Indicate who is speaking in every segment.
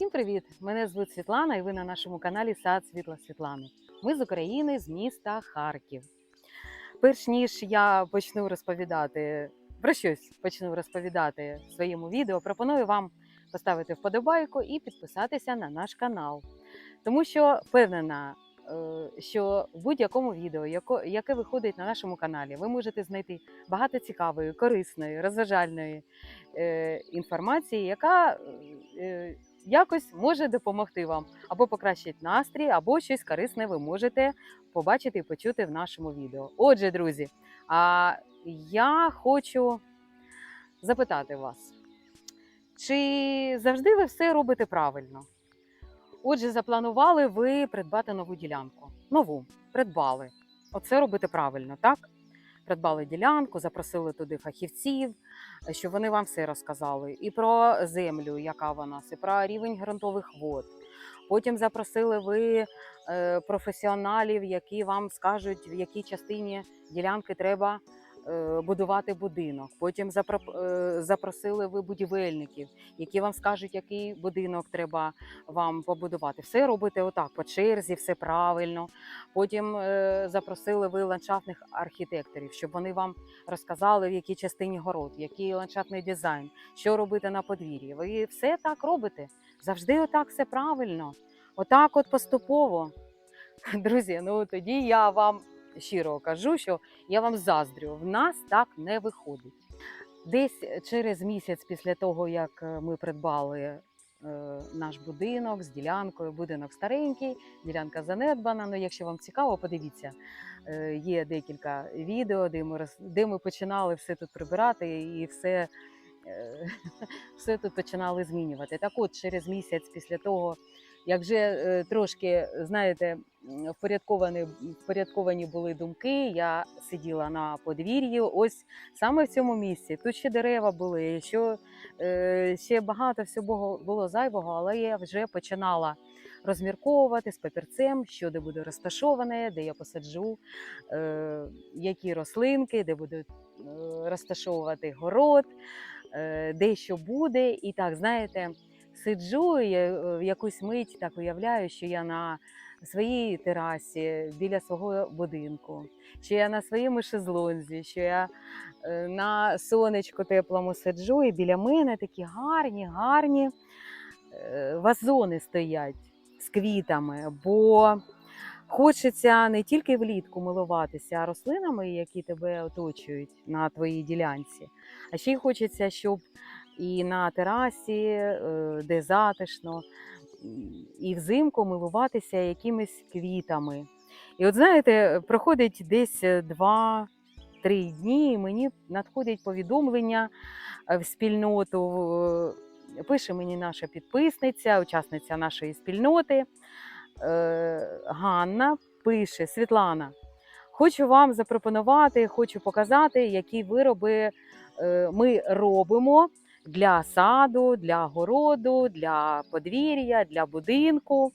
Speaker 1: Усім привіт! Мене звуть Світлана, і ви на нашому каналі Сад Світла Світлани. Ми з України, з міста Харків. Перш ніж я почну розповідати про щось, почну розповідати в своєму відео, пропоную вам поставити вподобайку і підписатися на наш канал. Тому що впевнена, е, що в будь-якому відео, яке виходить на нашому каналі, ви можете знайти багато цікавої, корисної, розважальної е, інформації, яка е, якось може допомогти вам або покращити настрій, або щось корисне ви можете побачити і почути в нашому відео. Отже, друзі, а я хочу запитати вас, чи завжди ви все робите правильно? Отже, запланували ви придбати нову ділянку. Нову придбали. Оце робите правильно, так? Придбали ділянку, запросили туди фахівців, щоб вони вам все розказали і про землю, яка вона, і про рівень ґрунтових вод. Потім запросили ви е, професіоналів, які вам скажуть, в якій частині ділянки треба е, будувати будинок. Потім е, запросили ви будівельників, які вам скажуть, який будинок треба вам побудувати. Все робите отак, по черзі, все правильно. Потім е, запросили ви ландшафтних архітекторів, щоб вони вам розказали, в якій частині город, який ландшафтний дизайн, що робити на подвір'ї. Ви все так робите. Завжди отак все правильно. Отак, от поступово. Друзі, ну тоді я вам щиро кажу, що я вам заздрю. В нас так не виходить. Десь через місяць після того, як е, ми придбали е, наш будинок з ділянкою, будинок старенький, ділянка занедбана. Ну, якщо вам цікаво, подивіться. Е, Є декілька відео, де ми, де ми починали все тут прибирати і все, все тут починали змінювати. Так от, через місяць після того, як вже е, трошки, знаєте, впорядковані, впорядковані були думки, я сиділа на подвір'ї, ось саме в цьому місці. Тут ще дерева були, що, е, ще багато всього було зайвого, але я вже починала розмірковувати з папірцем, що де буде розташоване, де я посаджу, е, які рослинки, де буду розташовувати город, де що буде. І так, знаєте, сиджу я е, в якусь мить так уявляю, що я на своїй терасі біля свого будинку, що я на своєму шезлонзі, що я е, на сонечку теплому сиджу, і біля мене такі гарні, гарні е, вазони стоять з квітами, бо хочеться не тільки влітку милуватися рослинами, які тебе оточують на твоїй ділянці, а ще й хочеться, щоб і на терасі, е, де затишно, і взимку милуватися якимись квітами. І от знаєте, проходить десь е, два-три дні, і мені надходять повідомлення е, в спільноту. Пише мені наша підписниця, учасниця нашої спільноти Ганна пише: Світлана, хочу вам запропонувати, хочу показати, які вироби ми робимо для саду, для городу, для подвір'я, для будинку.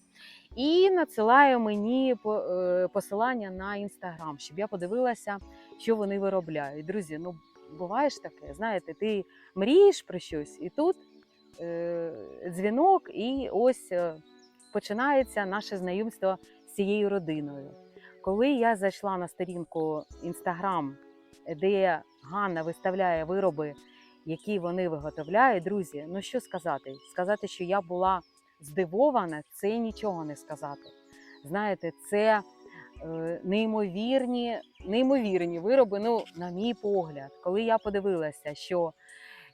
Speaker 1: І надсилає мені е, посилання на інстаграм, щоб я подивилася, що вони виробляють. Друзі, ну буває ж таке, знаєте, ти мрієш про щось, і тут е, дзвінок, і ось е, починається наше знайомство з цією родиною. Коли я зайшла на сторінку інстаграм, де Ганна виставляє вироби, які вони виготовляють, друзі, ну що сказати? Сказати, що я була здивована, це нічого не сказати. Знаєте, це е, неймовірні, неймовірні вироби. Ну, на мій погляд, коли я подивилася, що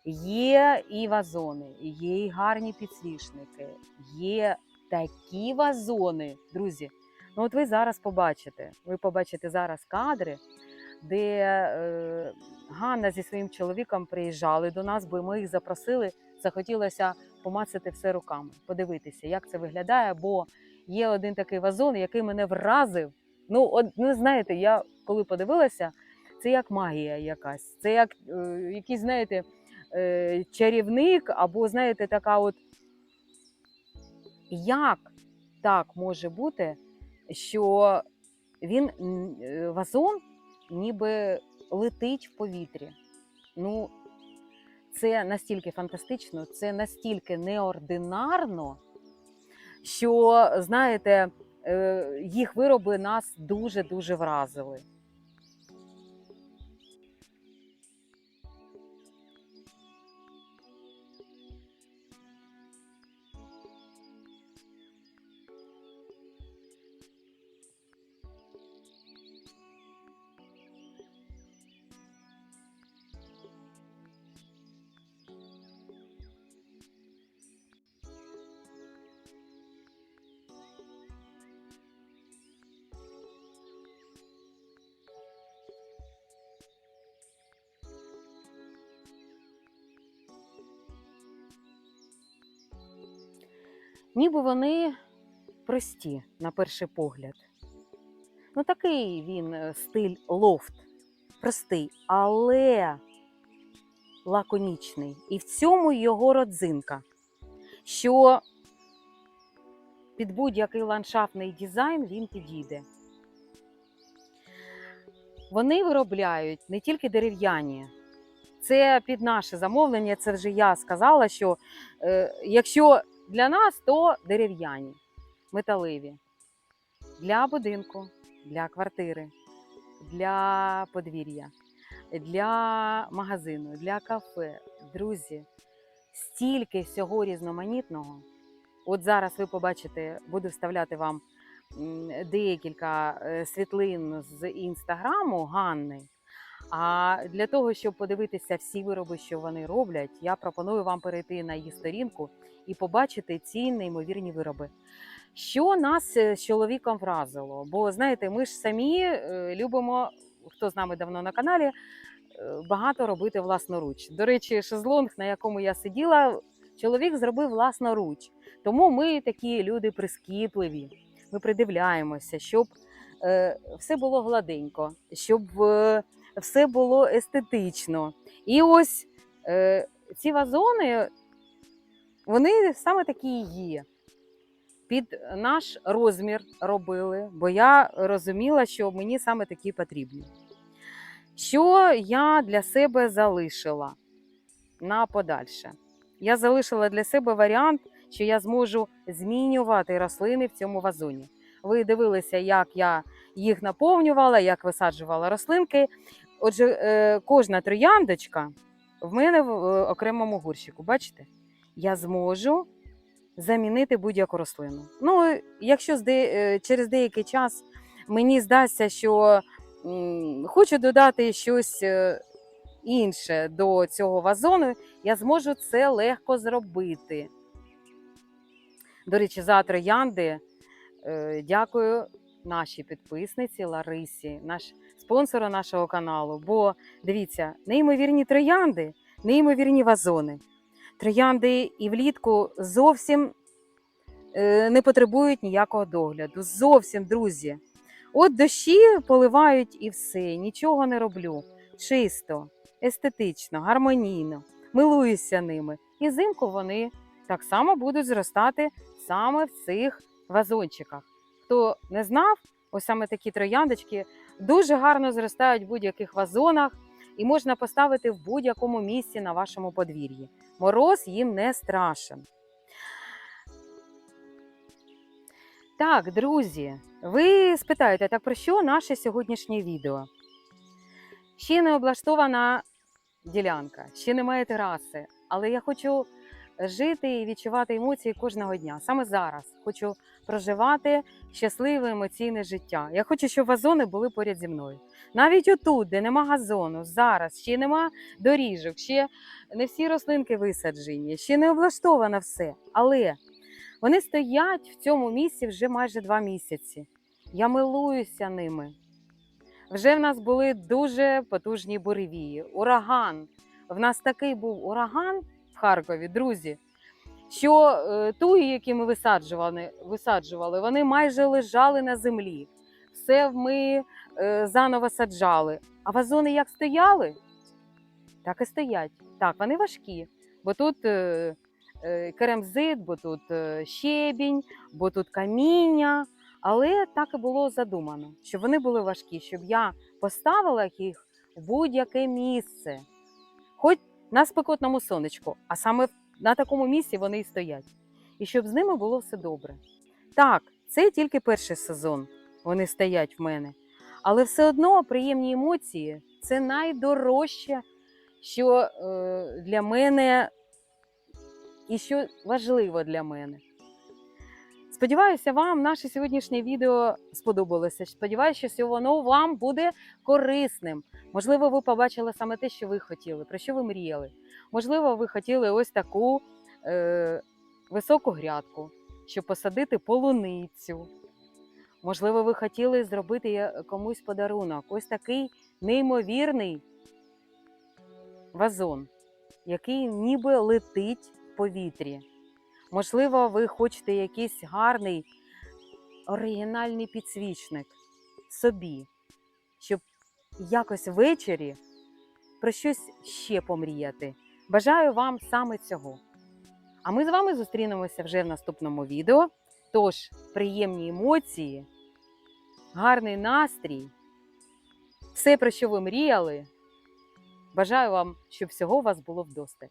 Speaker 1: є і вазони, є і гарні підсвічники, є такі вазони, друзі. Ну, от ви зараз побачите. Ви побачите зараз кадри, де е, Ганна зі своїм чоловіком приїжджали до нас, бо ми їх запросили. Захотілося помацати все руками, подивитися, як це виглядає. Бо є один такий вазон, який мене вразив. Ну, от, ну знаєте, я коли подивилася, це як магія якась, це як е, якийсь, знаєте, е, чарівник, або, знаєте, така от як так може бути, що він е, вазон ніби летить в повітрі. Ну, це настільки фантастично, це настільки неординарно, що знаєте, е, їх вироби нас дуже дуже вразили. Ніби вони прості на перший погляд. Ну, такий він е, стиль лофт, простий, але лаконічний. І в цьому його родзинка, що під будь-який ландшафтний дизайн він підійде. Вони виробляють не тільки дерев'яні, це під наше замовлення. Це вже я сказала, що е, якщо для нас, то дерев'яні, металеві. Для будинку, для квартири, для подвір'я, для магазину, для кафе. Друзі, стільки всього різноманітного. От зараз ви побачите, буду вставляти вам декілька е, світлин з інстаграму Ганни. А для того, щоб подивитися всі вироби, що вони роблять, я пропоную вам перейти на її сторінку і побачити ці неймовірні вироби. Що нас е, з чоловіком вразило? Бо знаєте, ми ж самі е, любимо, хто з нами давно на каналі, е, багато робити власноруч. До речі, шезлонг, на якому я сиділа, чоловік зробив власноруч. Тому ми такі люди прискіпливі. Ми придивляємося, щоб все було гладенько, щоб все було естетично. І ось е, ці вазони, вони саме такі і є. Під наш розмір робили, бо я розуміла, що мені саме такі потрібні. Що я для себе залишила на подальше? Я залишила для себе варіант, що я зможу змінювати рослини в цьому вазоні. Ви дивилися, як я їх наповнювала, як висаджувала рослинки. Отже, е, кожна трояндочка в мене в е, окремому горщику. Бачите? Я зможу замінити будь-яку рослину. Ну, якщо е, через деякий час мені здасться, що хочу додати щось інше до цього вазону, я зможу це легко зробити. До речі, за троянди дякую нашій підписниці Ларисі, наш спонсору нашого каналу. Бо дивіться, неймовірні троянди, неймовірні вазони. Троянди і влітку зовсім е, не потребують ніякого догляду. Зовсім, друзі. От дощі поливають і все, нічого не роблю. Чисто, естетично, гармонійно, милуюся ними. І взимку вони так само будуть зростати саме в цих вазончиках. Хто не знав, ось саме такі трояндочки дуже гарно зростають в будь-яких вазонах і можна поставити в будь-якому місці на вашому подвір'ї. Мороз їм не страшен. Так, друзі, ви спитаєте, так про що наше сьогоднішнє відео? Ще не облаштована ділянка, ще немає тераси, але я хочу жити і відчувати емоції кожного дня. Саме зараз хочу проживати щасливе емоційне життя. Я хочу, щоб вазони були поряд зі мною. Навіть отут, де нема газону, зараз ще нема доріжок, ще не всі рослинки висаджені, ще не облаштовано все. Але вони стоять в цьому місці вже майже два місяці. Я милуюся ними. Вже в нас були дуже потужні буревії, ураган. В нас такий був ураган в Харкові, друзі, що е, туї, які ми висаджували, висаджували, вони майже лежали на землі. Все ми е, заново саджали. А вазони як стояли, так і стоять. Так, вони важкі, бо тут е, керамзит, бо тут щебінь, бо тут каміння. Але так і було задумано, щоб вони були важкі, щоб я поставила їх в будь-яке місце, хоч на спекотному сонечку, а саме на такому місці вони і стоять. і щоб з ними було все добре. Так, це тільки перший сезон. Вони стоять в мене. Але все одно приємні емоції це найдорожче, що е, для мене і що важливо для мене. Сподіваюся, вам наше сьогоднішнє відео сподобалося. Сподіваюся, що воно вам буде корисним. Можливо, ви побачили саме те, що ви хотіли, про що ви мріяли. Можливо, ви хотіли ось таку е, високу грядку, щоб посадити полуницю. Можливо, ви хотіли зробити комусь подарунок. Ось такий неймовірний вазон, який ніби летить в повітрі. Можливо, ви хочете якийсь гарний оригінальний підсвічник собі, щоб якось ввечері про щось ще помріяти. Бажаю вам саме цього. А ми з вами зустрінемося вже в наступному відео. Тож, приємні емоції, гарний настрій, все, про що ви мріяли. Бажаю вам, щоб всього у вас було вдосталь.